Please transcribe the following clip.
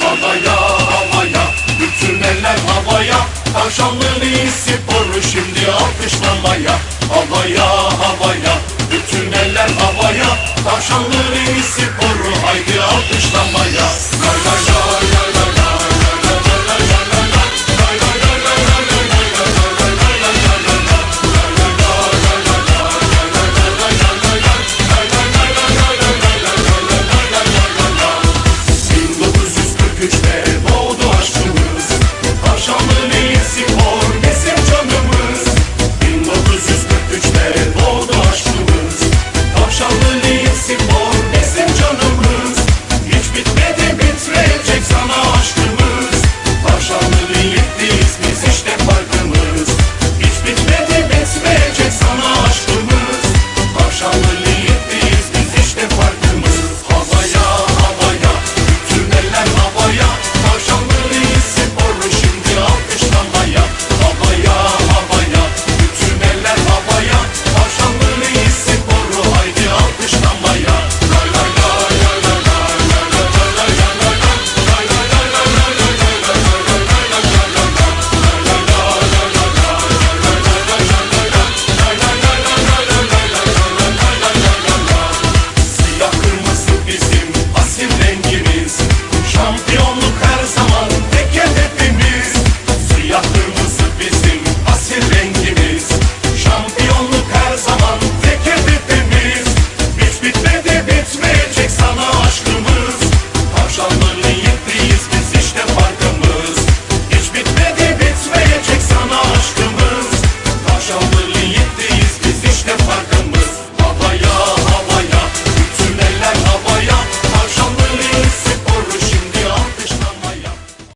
Havaya havaya bütün eller havaya. Tavşanlı sporu şimdi alkışlamaya. Havaya yo.